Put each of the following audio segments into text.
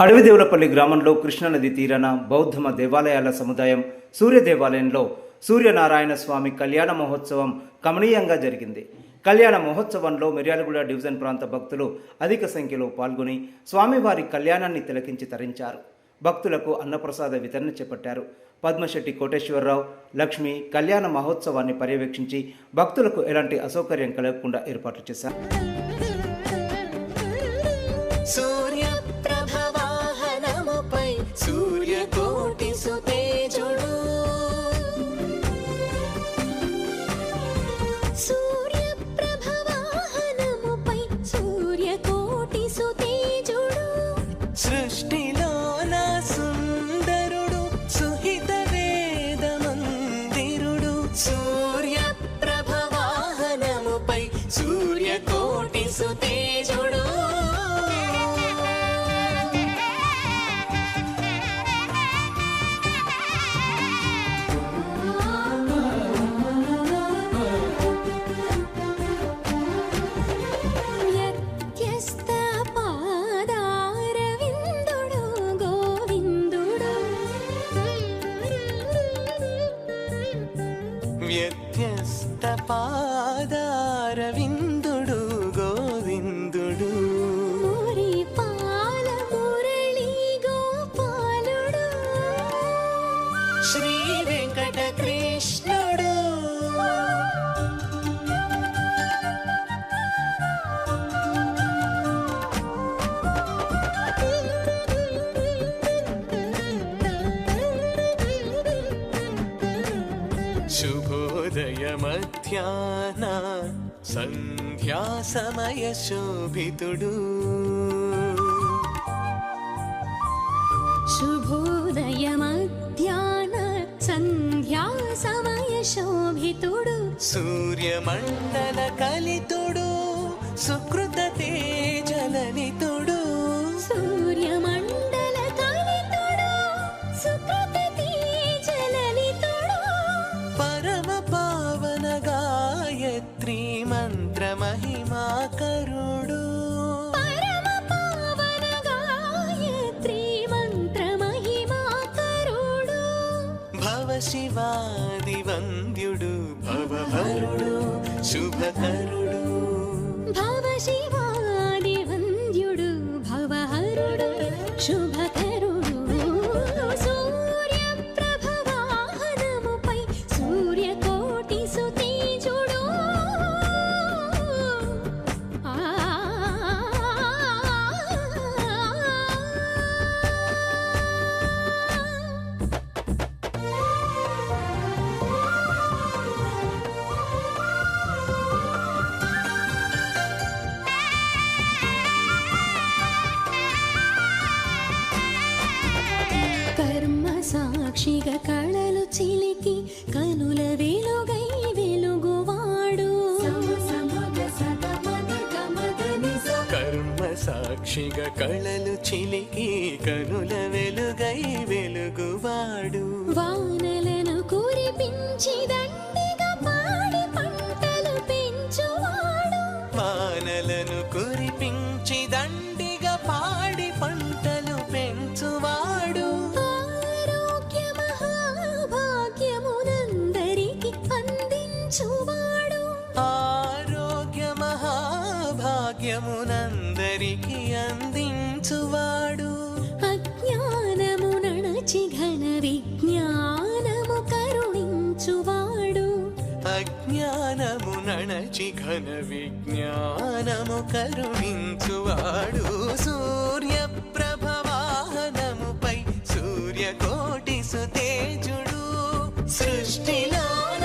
అడవిదేవులపల్లి గ్రామంలో కృష్ణానది తీరాన బౌద్ధమ దేవాలయాల సముదాయం సూర్య దేవాలయంలో సూర్యనారాయణ స్వామి కళ్యాణ మహోత్సవం కమనీయంగా జరిగింది. కళ్యాణ మహోత్సవంలో మిర్యాలగూడ డివిజన్ ప్రాంత భక్తులు అధిక సంఖ్యలో పాల్గొని స్వామివారి కళ్యాణాన్ని తిలకించి తరించారు. భక్తులకు అన్నప్రసాద వితరణ చేపట్టారు. పద్మశెట్టి కోటేశ్వరరావు లక్ష్మి కళ్యాణ మహోత్సవాన్ని పర్యవేక్షించి భక్తులకు ఎలాంటి అసౌకర్యం కలగకుండా ఏర్పాట్లు చేశారు. సూర్య సూర్యకోటి సుతేజుడు సంధ్యా సమయ శోభితుడు. శుభోదయ మధ్యాహ్న సంధ్యా సమయ శోభితుడు. సూర్యమండల కలితుడు సుకృత తేజలనితుడు శివాది వంద్యుడు భవహరుడు శుభకరుడు. భవ శివా కళలు చిలికి కనుల అజ్ఞానము నడచి ఘన విజ్ఞానము కరుణించువాడు. సూర్య ప్రభవాహనముపై సూర్యకోటి సుతేజుడు సృష్టిలోన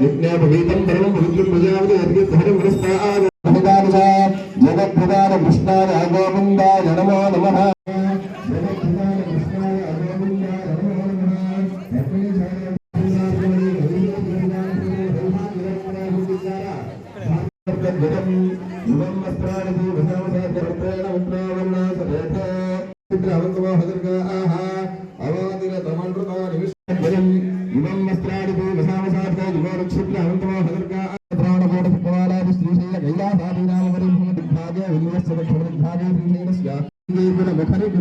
विज्ञापवीतं परमं पवित्रं प्रजावति अधिकं सहरं मनस्ता యువోక్షిత్రవంతమోహదుర్గాః ప్రాణకోట పుష్పవారాది శ్రీశైల కైలాసాదీనామవరి భూమిద్భాగే శ్రీశైలస్య ముఖరి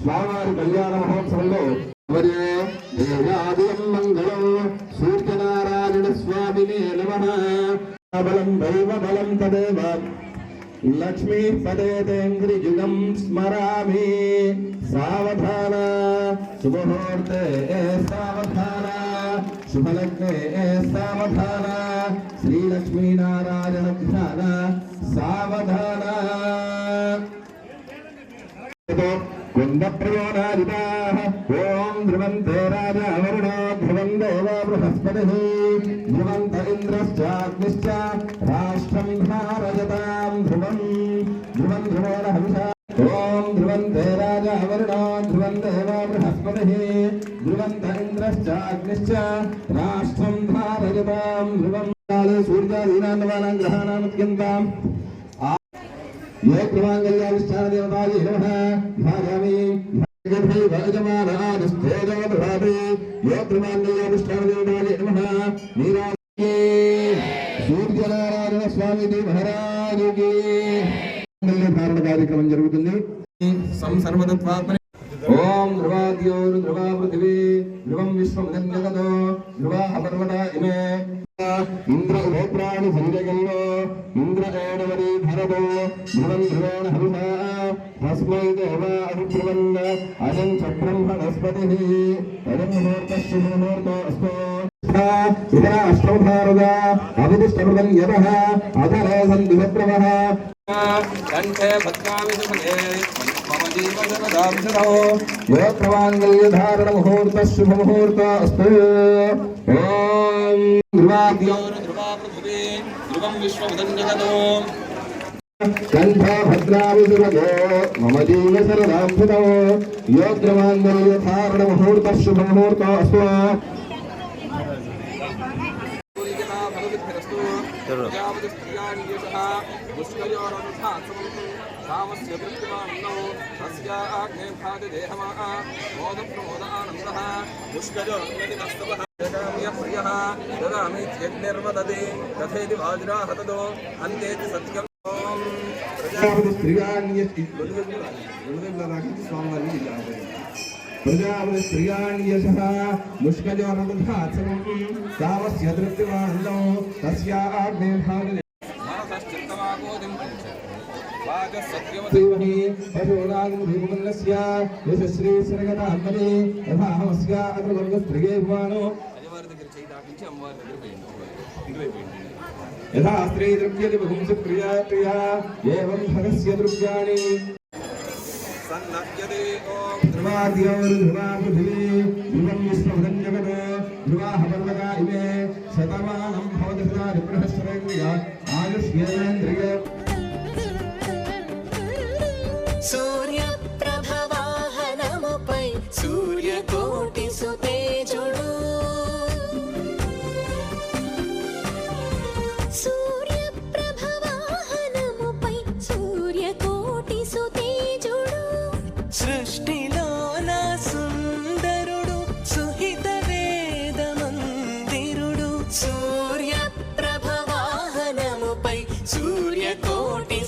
స్వామివారి కళ్యాణ మహోత్సవంలో దేవాదియం మంగళం సూర్యనారాయణ స్వామినే బలం దైవ బలం తదేవ లక్ష్మీ పదేంద్రియుగం స్మరామి సావధాన శుభముహూర్తే సావధాన శుభలగ్నే సావధాన. శ్రీలక్ష్మీనారాయణ ధ్యాన సావధాన. కుంభప్రయోనాదితా ఓం ధ్రువంతే రాజా వరుణో. ధ్రువం దేవా బృహస్పతి. ధ్రువంత ఇంద్రశ్చాగ్నిశ్చ రాష్ట్రం భారయతాం ధ్రువం. ధ్రువం ధ్రువోన హవిషా ఓం ధ్రువంతే రాజా వరుణో. ధ్రువం దేవా బృహస్పతి. ధ్రువంధరింద్రశ్చ అగ్నిశ్చ రాష్ట్రం ధారయతాం ధ్రువం సూర్యాదీనాన్నవానాం గ్రహాణాం అత్యంతాం ఏ క్రమాంగల్యావిష్టాన దేవతాయ కార్యక్రమం జరుగుతుంది ఓం ధ్రువాద్యోరు ధ్రువా పృథివీ ధ్రువం విశ్వం జగదో ధ్రువా పర్వత ఇమే ఇంద్ర ఉభయప్రాణి సంజగంలో ఇంద్ర ఏడవరి భరదో ధ్రువం ధ్రువేణ హరుషా తస్మై దేవా అభిబ్రువన్ అయం చ బ్రహ్మణస్పతి అయం ముహూర్త శుభముహూర్త అస్తో ఇతర అష్టమధారుగా అవిదిష్టమృతం యవ అధరే సంధి విప్రవః కంఠే భద్రామి సుమదే మమ జీవనదాంశదో యో ప్రవాంగల్యధారణ ముహూర్త శుభ ముహూర్త అస్తు ఓం ధ్రువాద్యోర్ ధ్రువా పృథివీ ధ్రువం విశ్వముదం జగదో కంఠ భద్రామి సుమదో మమ జీవ సరదాంశదో యో ప్రవాంగల్యధారణ ముహూర్త శుభ ముహూర్త అస్తు రామస్య దృష్టిమాన్నో తస్య ఆగ్నే భాతి దేహమా మోద ప్రమోద ఆనందః పుష్కజో నదినస్తవః జగామ్య ప్రియః దదామి యజ్ఞర్వదతి తథేతి వాజ్రాహతదో అంతేతి సత్యం ఓం ప్రజాపతి స్త్రియాణ్యస్తి ప్రజాపతి స్త్రియాణ్యశ ముష్కజోరదధాత్సవం కామస్య తృప్తివాన్నం తస్యాగ్నే భాగలే మనసశ్చిత్తమాగోదిం వాగసత్యవతి దేవహి పశూనాగం భీమన్నస్య యశశ్రీ సరగతాంబలి యథాహమస్య అగ్రవర్గ స్త్రియే భవానో అయ్యవారి దగ్గర చేయి దాటించి అమ్మవారి దగ్గర పోయింది ఇటువైపు పోయింది యథా స్త్రీ ద్రవ్యతి బహుంసి ప్రియా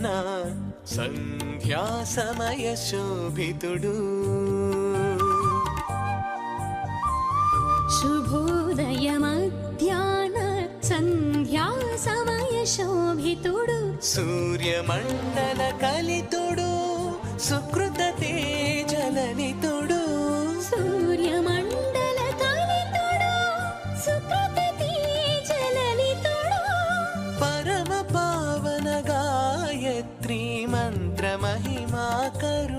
నా సంధ్యా సమయ శోభితుడు. శుభోదయ మధ్యాహ్న సంధ్యా సమయ శోభితుడు. సూర్యమండల కలితుడు సుకృత తేజలనితుడు मा करो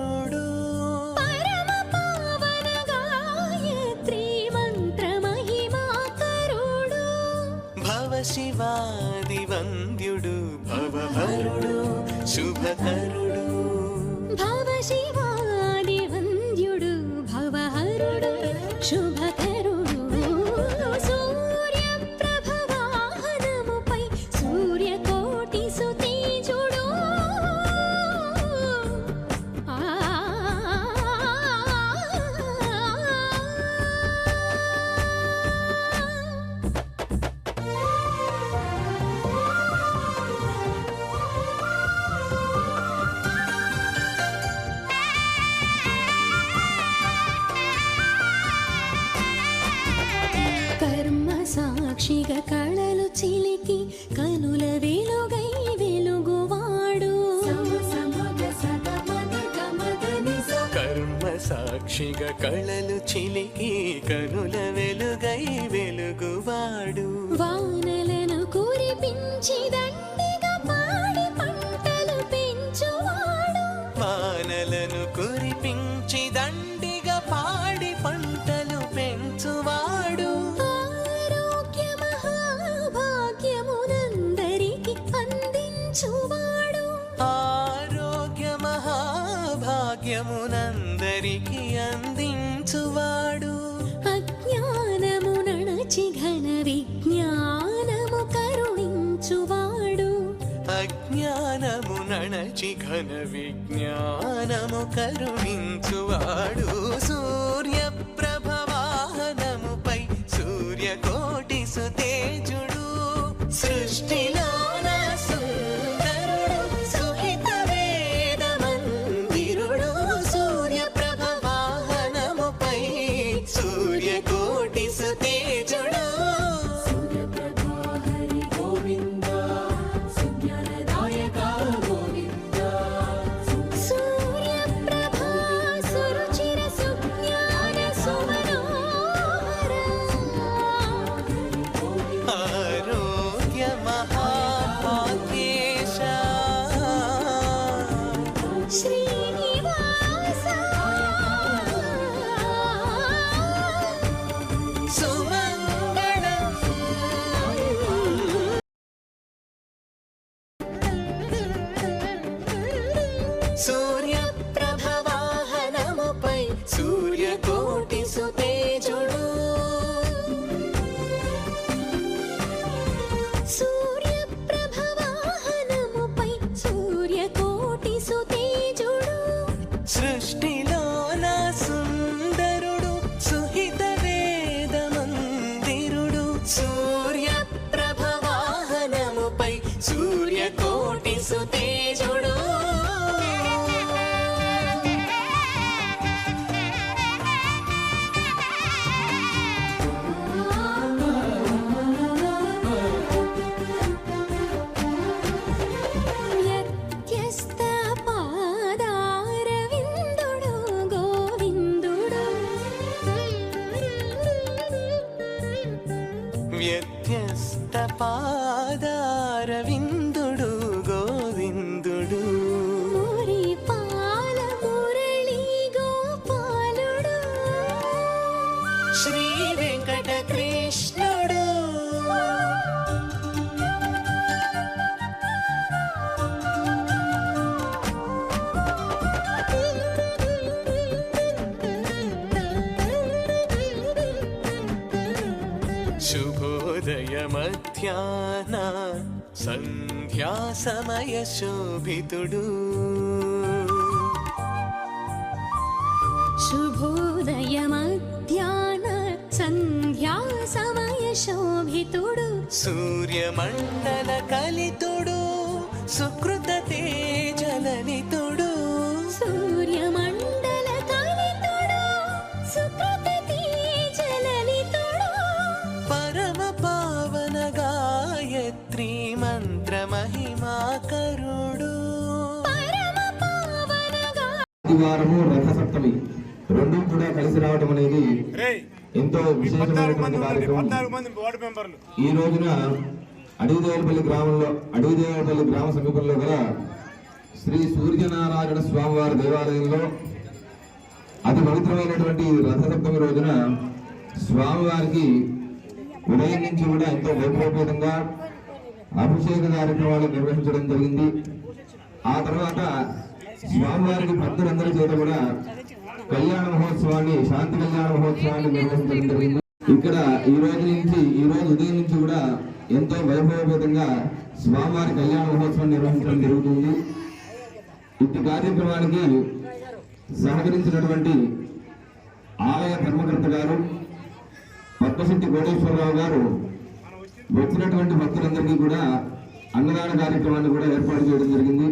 చిలికి కనుల వెలుగై వెలుగువాడు. వానలను కురిపించిదండి జ్ఞానము నణచి ఘన విజ్ఞానము కరుణించువాడు. సూర్య ప్రభవాహనముపై సూర్యకోటి సుతేజుడు. సృష్టిలోన కోటి సుతేజుడు సంధ్యాసమయ శోభితుడు శుభోదయ మధ్యాహ్న సంధ్యాసమయ శోభితుడు సూర్యమండల కలితుడు సుకృత ఆదివారము రథ సప్తమి రెండు కూడా కలిసి రావడం అనేది ఎంతో విశేషమైనటువంటి కార్యక్రమం. ఈ రోజున అడవిదేవరపల్లి గ్రామంలో అడవిదేవరపల్లి గ్రామ సమీపంలో గల శ్రీ సూర్యనారాయణ స్వామివారి దేవాలయంలో అతి పవిత్రమైనటువంటి ఈ రథ సప్తమి రోజున స్వామివారికి ఉదయం నుంచి కూడా ఎంతో వైభవపేతంగా అభిషేక కార్యక్రమాలు నిర్వహించడం జరిగింది. ఆ తర్వాత స్వామివారికి భక్తులందరి చేత కూడా కళ్యాణ మహోత్సవాన్ని శాంతి కళ్యాణ మహోత్సవాన్ని నిర్వహించడం జరిగింది. ఇక్కడ ఈ రోజు నుంచి ఈ రోజు ఉదయం నుంచి కూడా ఎంతో వైభవపేతంగా స్వామివారి కళ్యాణ మహోత్సవం నిర్వహించడం జరుగుతుంది. ఇట్టి కార్యక్రమానికి సహకరించినటువంటి ఆలయ ధర్మకర్త గారు పద్మశెట్టి కోటేశ్వరరావు గారు వచ్చినటువంటి భక్తులందరికీ కూడా అన్నదాన కార్యక్రమాన్ని కూడా ఏర్పాటు చేయడం జరిగింది.